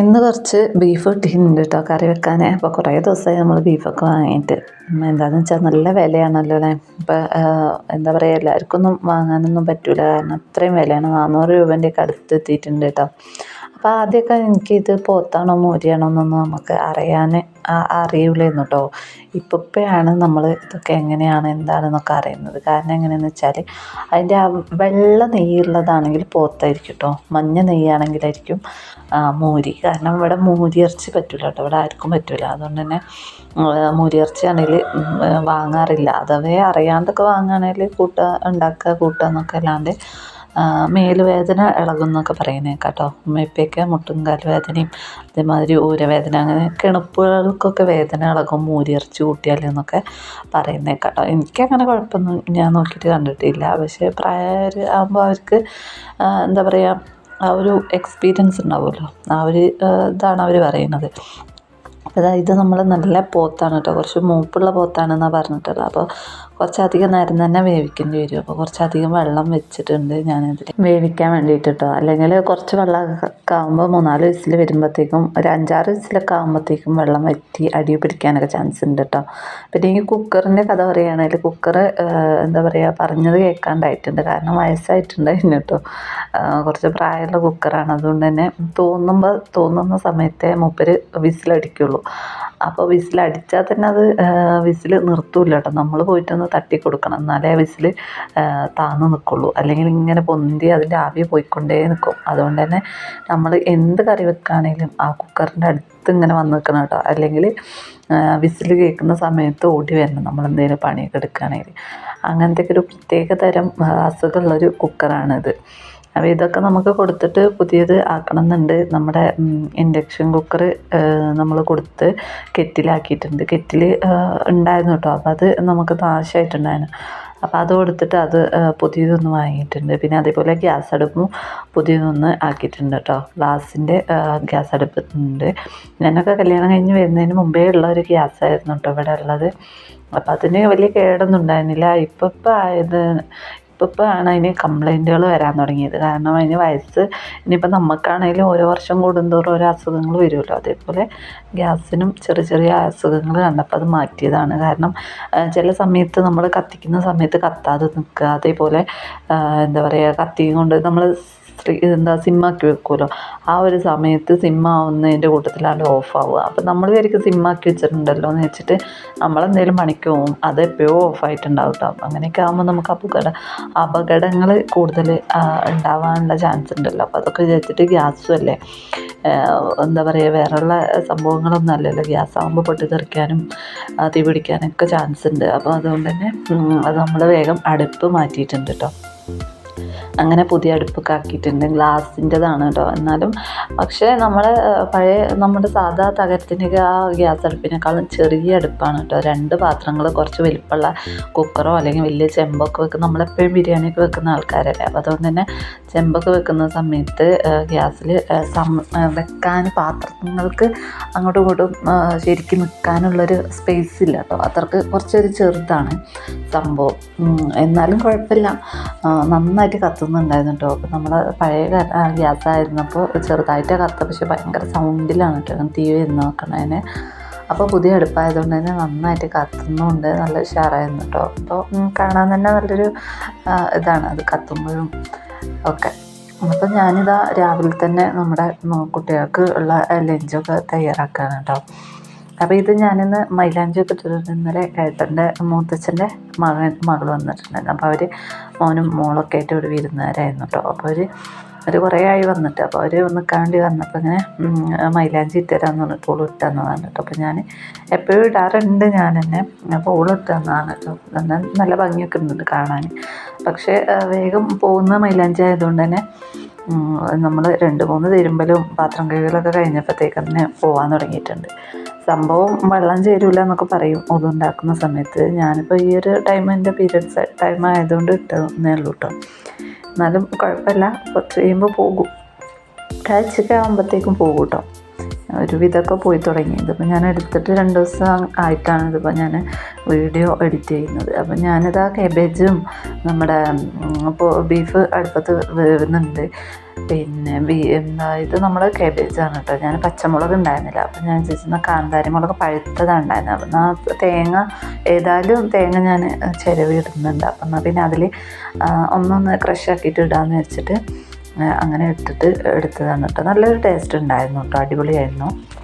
ഇന്ന് കുറച്ച് ബീഫ് കിട്ടിയിട്ടുണ്ട് കേട്ടോ കറി വെക്കാൻ അപ്പോൾ കുറേ ദിവസമായി നമ്മൾ ബീഫൊക്കെ വാങ്ങിയിട്ട്. എന്താണെന്ന് വെച്ചാൽ നല്ല വിലയാണല്ലോ അല്ലേ? ഇപ്പോൾ എന്താ പറയുക എല്ലാവർക്കൊന്നും വാങ്ങാനൊന്നും പറ്റില്ല കാരണം അത്രയും വിലയാണ്. നാനൂറ് രൂപേന്റെയൊക്കെ അടുത്ത് എത്തിയിട്ടുണ്ട് കേട്ടോ അപ്പോൾ ആദ്യമൊക്കെ എനിക്കിത് പോത്താണോ മൂരിയാണോ എന്നൊന്നും നമുക്ക് അറിയാൻ അറിയില്ലായിരുന്നു കേട്ടോ ഇപ്പോഴാണ് നമ്മൾ ഇതൊക്കെ എങ്ങനെയാണ് എന്താണെന്നൊക്കെ അറിയുന്നത്. കാരണം എങ്ങനെയാണെന്ന് വെച്ചാൽ അതിന്റെ ആ വെള്ള നെയ്യുള്ളതാണെങ്കിൽ പോത്തായിരിക്കും കേട്ടോ മഞ്ഞ നെയ്യാണെങ്കിലായിരിക്കും മോരി. കാരണം ഇവിടെ മൂരി ഇറച്ചി പറ്റില്ല കേട്ടോ ഇവിടെ ആർക്കും പറ്റില്ല അതുകൊണ്ട് തന്നെ ആണെങ്കിൽ വാങ്ങാറില്ല. അഥവേ അറിയാണ്ടൊക്കെ വാങ്ങുകയാണെങ്കിൽ കൂട്ടുക ഉണ്ടാക്കുക കൂട്ടുക എന്നൊക്കെ അല്ലാണ്ട് മേലുവേദന ഇളകുന്നൊക്കെ പറയുന്നത് കേട്ടോ ഉമ്മയപ്പൊക്കെ മുട്ടും കാൽ വേദനയും അതേമാതിരി ഊരവേദന അങ്ങനെ കിണുപ്പുകൾക്കൊക്കെ വേദന ഇളകും മൂരിയിറച്ചി കൂട്ടിയാൽ എന്നൊക്കെ പറയുന്നത് കേട്ടോ എനിക്കങ്ങനെ കുഴപ്പമൊന്നും ഞാൻ നോക്കിയിട്ട് കണ്ടിട്ടില്ല. പക്ഷേ പ്രായം ആകുമ്പോൾ അവർക്ക് എന്താ പറയുക ആ ഒരു എക്സ്പീരിയൻസ് ഉണ്ടാവുമല്ലോ. ആ ഒരു ഇതാണ് അവർ പറയുന്നത്. അപ്പോൾ ഇതാ നമ്മൾ നല്ല പോത്താണ് കേട്ടോ. കുറച്ച് മൂപ്പുള്ള പോത്താണെന്നാണ് പറഞ്ഞിട്ടുള്ളത്. അപ്പോൾ കുറച്ചധികം നേരം തന്നെ വേവിക്കേണ്ടി വരും. അപ്പോൾ കുറച്ചധികം വെള്ളം വെച്ചിട്ടുണ്ട് ഞാനിതിൽ വേവിക്കാൻ വേണ്ടിയിട്ട് കേട്ടോ അല്ലെങ്കിൽ കുറച്ച് വെള്ളമൊക്കെ ആകുമ്പോൾ മൂന്നാൽ വിസിൽ വരുമ്പോഴത്തേക്കും ഒരു അഞ്ചാറ് വിസിലൊക്കെ ആകുമ്പോഴത്തേക്കും വെള്ളം വറ്റി അടി പിടിക്കാനൊക്കെ ചാൻസ് ഉണ്ട് കേട്ടോ പിന്നെ ഈ കുക്കറിന്റെ കഥ പറയുകയാണെങ്കിൽ കുക്കർ എന്താ പറയുക പറഞ്ഞത് കേൾക്കാണ്ടായിട്ടുണ്ട്. കാരണം വയസ്സായിട്ടുണ്ടായിരുന്നു കേട്ടോ കുറച്ച് പ്രായമുള്ള കുക്കറാണ്. അതുകൊണ്ട് തന്നെ തോന്നുമ്പോൾ തോന്നുന്ന സമയത്തെ മൂപ്പര് വിസിലടിക്കുള്ളൂ. അപ്പോൾ വിസിലടിച്ചാൽ തന്നെ അത് വിസിൽ നിർത്തൂല കേട്ടോ. നമ്മൾ പോയിട്ടൊന്ന് തട്ടി കൊടുക്കണം എന്നാലേ വിസിൽ താന്ന് നിൽക്കുള്ളൂ അല്ലെങ്കിൽ ഇങ്ങനെ പൊന്തി അതിന്റെ ആവി പോയിക്കൊണ്ടേ നിൽക്കും അതുകൊണ്ട് തന്നെ നമ്മൾ എന്ത് കറി വെക്കുകയാണെങ്കിലും ആ കുക്കറിന്റെ അടുത്ത് ഇങ്ങനെ വന്ന് നിൽക്കണം കേട്ടോ. അല്ലെങ്കിൽ വിസിൽ കേൾക്കുന്ന സമയത്ത് ഓടി വരണം. നമ്മൾ എന്തെങ്കിലും പണിയൊക്കെ എടുക്കുകയാണെങ്കിൽ അങ്ങനത്തെ ഒരു പ്രത്യേക തരം അസുഖമുള്ളൊരു കുക്കറാണിത്. അപ്പോൾ ഇതൊക്കെ നമുക്ക് കൊടുത്തിട്ട് പുതിയത് ആക്കണം എന്നുണ്ട് നമ്മുടെ ഇൻഡക്ഷൻ കുക്കർ നമ്മൾ കൊടുത്ത് കെറ്റിലാക്കിയിട്ടുണ്ട്. കെറ്റിൽ ഉണ്ടായിരുന്നു കേട്ടോ അപ്പോൾ അത് നമുക്ക് നാശമായിട്ടുണ്ടായിരുന്നു അപ്പോൾ അത് കൊടുത്തിട്ട് അത് പുതിയതൊന്ന് വാങ്ങിയിട്ടുണ്ട്. പിന്നെ അതേപോലെ ഗ്യാസ് അടുപ്പും പുതിയതൊന്ന് ആക്കിയിട്ടുണ്ട് കേട്ടോ ഗ്ലാസിന്റെ ഗ്യാസ് അടുപ്പ് ഉണ്ട് ഞാനൊക്കെ കല്യാണം കഴിഞ്ഞ് വരുന്നതിന് മുമ്പേ ഉള്ള ഒരു ഗ്യാസ് ആയിരുന്നു കേട്ടോ ഇവിടെ ഉള്ളത്. അപ്പോൾ അതിന് വലിയ കേടൊന്നും ഉണ്ടായിരുന്നില്ല. ഇപ്പം ഇപ്പം ആയത് ഇപ്പം ആണ് അതിന് കംപ്ലൈന്റുകൾ വരാൻ തുടങ്ങിയത്. കാരണം അതിന് വയസ്സ് ഇനിയിപ്പോൾ നമുക്കാണെങ്കിലും ഓരോ വർഷം കൂടുന്തോറും ഓരോ അസുഖങ്ങൾ വരുമല്ലോ. അതേപോലെ ഗ്യാസിനും ചെറിയ ചെറിയ അസുഖങ്ങൾ കണ്ടപ്പോൾ അത് മാറ്റിയതാണ്. കാരണം ചില സമയത്ത് നമ്മൾ കത്തിക്കുന്ന സമയത്ത് കത്താതെ നിൽക്കുക. അതേപോലെ എന്താ പറയുക കത്തിയും കൊണ്ട് നമ്മൾ എന്താ സിമ്മാക്കി വെക്കുമല്ലോ ആ ഒരു സമയത്ത് സിമ്മാവുന്നതിന്റെ കൂട്ടത്തിലാണ് ഓഫാവുക അപ്പം നമ്മൾ വിചാരിക്കും സിമ്മാക്കി വെച്ചിട്ടുണ്ടല്ലോ എന്ന് വെച്ചിട്ട് നമ്മളെന്തെങ്കിലും പണിക്ക് പോകും അത് എപ്പോഴോ ഓഫായിട്ടുണ്ടാവും കേട്ടോ അങ്ങനെയൊക്കെ ആകുമ്പോൾ നമുക്ക് അപകട അപകടങ്ങൾ കൂടുതൽ ഉണ്ടാവാനുള്ള ചാൻസ് ഉണ്ടല്ലോ. അപ്പോൾ അതൊക്കെ വിചാരിച്ചിട്ട് ഗ്യാസും അല്ലേ? എന്താ പറയുക വേറെയുള്ള സംഭവങ്ങളൊന്നും അല്ലല്ലോ. ഗ്യാസ് ആകുമ്പോൾ പൊട്ടിത്തെറിക്കാനും തീ പിടിക്കാനൊക്കെ ചാൻസ് ഉണ്ട്. അപ്പോൾ അതുകൊണ്ട് തന്നെ അത് നമ്മൾ വേഗം അടുപ്പ് മാറ്റിയിട്ടുണ്ട് കേട്ടോ അങ്ങനെ പുതിയ അടുപ്പൊക്കെ ആക്കിയിട്ടുണ്ട് ഗ്ലാസിന്റെതാണ് കേട്ടോ എന്നാലും പക്ഷേ നമ്മൾ പഴയ നമ്മുടെ സാധാ തകരത്തിനൊക്കെ ആ ഗ്യാസ് അടുപ്പിനേക്കാളും ചെറിയ അടുപ്പാണ് കേട്ടോ രണ്ട് പാത്രങ്ങൾ കുറച്ച് വലിപ്പമുള്ള കുക്കറോ അല്ലെങ്കിൽ വലിയ ചെമ്പൊക്കെ വെക്കുന്ന നമ്മളെപ്പോഴും ബിരിയാണിയൊക്കെ വെക്കുന്ന ആൾക്കാരല്ലേ. അപ്പോൾ അതുകൊണ്ട് തന്നെ ചെമ്പൊക്കെ വെക്കുന്ന സമയത്ത് ഗ്യാസിൽ സം വെക്കാൻ പാത്രങ്ങൾക്ക് അങ്ങോട്ടും ഇങ്ങോട്ടും ശരിക്കും നിൽക്കാനുള്ളൊരു സ്പേസ് ഇല്ല കേട്ടോ അത്രയ്ക്ക് കുറച്ചൊരു ചെറുതാണ് സംഭവം. എന്നാലും കുഴപ്പമില്ല. നന്നായിട്ട് കത്തുന്നുണ്ടായിരുന്നു കേട്ടോ അപ്പോൾ നമ്മൾ പഴയ ഗ്യാസ് ആയിരുന്നപ്പോൾ ചെറുതായിട്ട് കത്ത പക്ഷെ ഭയങ്കര സൗണ്ടിലാണ് കേട്ടോ. തീ വരുന്ന നോക്കണതിന് അപ്പോൾ പുതിയ അടുപ്പായതുകൊണ്ട് തന്നെ നന്നായിട്ട് കത്തുന്നുണ്ട്. നല്ല ഉഷാറായിരുന്നു കേട്ടോ. അപ്പോൾ കാണാൻ തന്നെ നല്ലൊരു ഇതാണ് അത് കത്തുമ്പോഴും ഒക്കെ. അപ്പം ഞാനിതാ രാവിലെ തന്നെ നമ്മുടെ കുട്ടികൾക്ക് ഉള്ള ലഞ്ചൊക്കെ തയ്യാറാക്കുകയാണ് കേട്ടോ. അപ്പോൾ ഇത് ഞാനിന്ന് മൈലാഞ്ചി ഇട്ടിട്ടുണ്ട് ഇന്നലെ ഏട്ടന്റെ മൂത്തച്ഛന്റെ മകൻ മകൾ വന്നിട്ടുണ്ടായിരുന്നു. അപ്പോൾ അവർ മോനും മോളൊക്കെ ആയിട്ട് ഇവിടെ വിരുന്നുകാരായിരുന്നു കേട്ടോ. അപ്പോൾ അവർ അവർ കുറേ ആയി വന്നിട്ട്. അപ്പോൾ അവർ ഒന്ന് കാണ്ടി വന്നപ്പോൾ ഇങ്ങനെ മൈലാഞ്ചി ഇട്ടുതരാമെന്ന് പറഞ്ഞിട്ട് ഓൾ ഇട്ട് കേട്ടോ. അപ്പോൾ ഞാൻ എപ്പോഴും ഇടാറുണ്ട് ഞാൻ തന്നെ അപ്പോൾ ഓൾ ഇട്ട് എന്നാൽ നല്ല ഭംഗിയൊക്കെ ഉണ്ട് കാണാൻ പക്ഷേ വേഗം പോകുന്ന മൈലാഞ്ചി ആയതുകൊണ്ട് തന്നെ നമ്മൾ രണ്ട് മൂന്ന് തിരുമ്പലും പാത്രം കഴുകലൊക്കെ കഴിഞ്ഞപ്പോഴത്തേക്ക് തന്നെ പോകാൻ തുടങ്ങിയിട്ടുണ്ട്. സംഭവം വെള്ളം ചേരൂല എന്നൊക്കെ പറയും. ഒതുണ്ടാക്കുന്ന സമയത്ത് ഞാനിപ്പോൾ ഈ ഒരു ടൈം എന്റെ പീരിയഡ്സ് ടൈം ആയതുകൊണ്ട് ഇട്ടതേ ഉള്ളൂ കേട്ടോ എന്നാലും കുഴപ്പമില്ല. കുറച്ച് കഴിയുമ്പോൾ പോകും. ഒരാഴ്ചയൊക്കെ ആകുമ്പോഴത്തേക്കും പോകും കേട്ടോ ഒരുവിധമൊക്കെ പോയി തുടങ്ങി. ഇതിപ്പോൾ ഞാൻ എടുത്തിട്ട് രണ്ട് ദിവസം ആയിട്ടാണ് ഇതിപ്പോൾ ഞാൻ വീഡിയോ എഡിറ്റ് ചെയ്യുന്നത്. അപ്പം ഞാനിത് ആ കേബേജും നമ്മുടെ ഇപ്പോൾ ബീഫ് അടുപ്പത്ത് വേവുന്നുണ്ട്. പിന്നെ ബീ എന്താ ഇത് നമ്മുടെ കേബേജാണ് കേട്ടോ ഞാൻ പച്ചമുളക് ഉണ്ടായിരുന്നില്ല. അപ്പം ഞാൻ ചോദിച്ചിരുന്ന കാന്താരി മുളക് പഴുത്തതാണ് ഉണ്ടായിരുന്നത് അപ്പം എന്നാൽ തേങ്ങ ഏതായാലും തേങ്ങ ഞാൻ ചിരവിടുന്നുണ്ട്. അപ്പം എന്നാൽ പിന്നെ അതിൽ ഒന്നൊന്ന് ക്രഷ് ആക്കിയിട്ട് ഇടാമെന്ന് വെച്ചിട്ട് അങ്ങനെ എടുത്തിട്ട് എടുത്തതാണ് കേട്ടോ. നല്ലൊരു ടേസ്റ്റ് ഉണ്ടായിരുന്നു കേട്ടോ. അടിപൊളിയായിരുന്നു.